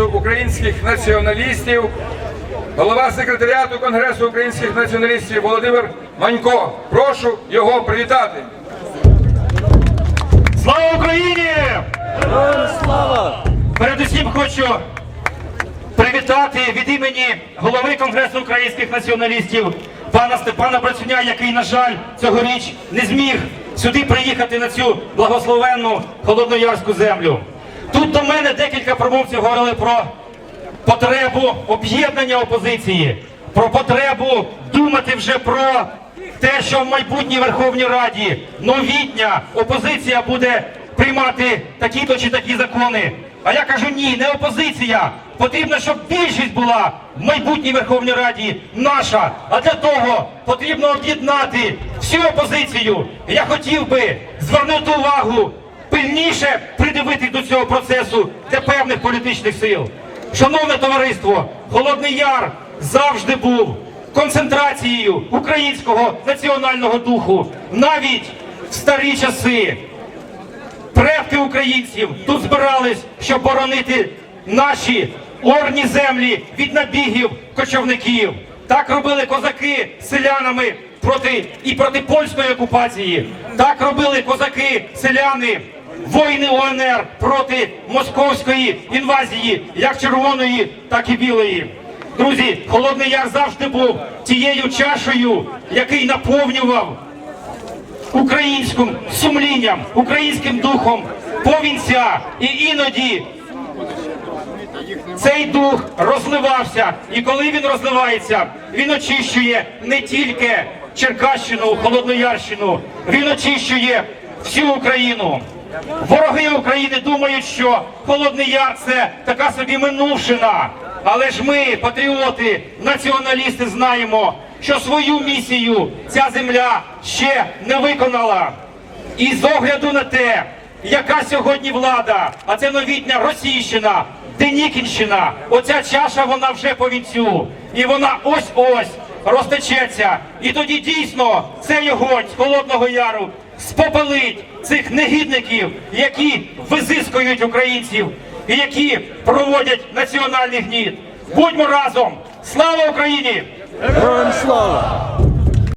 Конгресу українських націоналістів, голова секретаріату Конгресу українських націоналістів Володимир Манько. Прошу його привітати. Слава Україні! Передусім хочу привітати від імені голови Конгресу українських націоналістів пана Степана Брацюня, який, на жаль, цьогоріч не зміг сюди приїхати на цю благословенну холодноярську землю. Тут до мене декілька промовців говорили про потребу об'єднання опозиції, про потребу думати вже про те, що в майбутній Верховній Раді новітня опозиція буде приймати такі-то чи такі закони. А я кажу, ні, не опозиція. Потрібно, щоб більшість була в майбутній Верховній Раді наша. А для того потрібно об'єднати всю опозицію. Я хотів би звернути увагу пильніше придивитись до цього процесу для певних політичних сил. Шановне товариство, Холодний Яр завжди був концентрацією українського національного духу. Навіть в старі часи предки українців тут збирались, щоб боронити наші орні землі від набігів кочовників. Так робили козаки селянами проти і проти польської окупації. Так робили козаки, селяни, воїни УНР проти московської інвазії, як червоної, так і білої. Друзі, Холодний Яр завжди був тією чашею, який наповнював українським сумлінням, українським духом повінця. І іноді цей дух розливався. І коли він розливається, він очищує не тільки Черкащину, Холодноярщину, він очищує всю Україну. Вороги України думають, що Холодний Яр це така собі минувшина. Але ж ми, патріоти, націоналісти, знаємо, що свою місію ця земля ще не виконала. І з огляду на те, яка сьогодні влада, а це новітня Російщина, Денікінщина, оця чаша вона вже по вінцю. І вона ось-ось розтечеться. І тоді дійсно цей огонь з Холодного Яру спопелить цих негідників, які визискують українців і які проводять національний гніт. Будьмо разом! Слава Україні! Героям слава!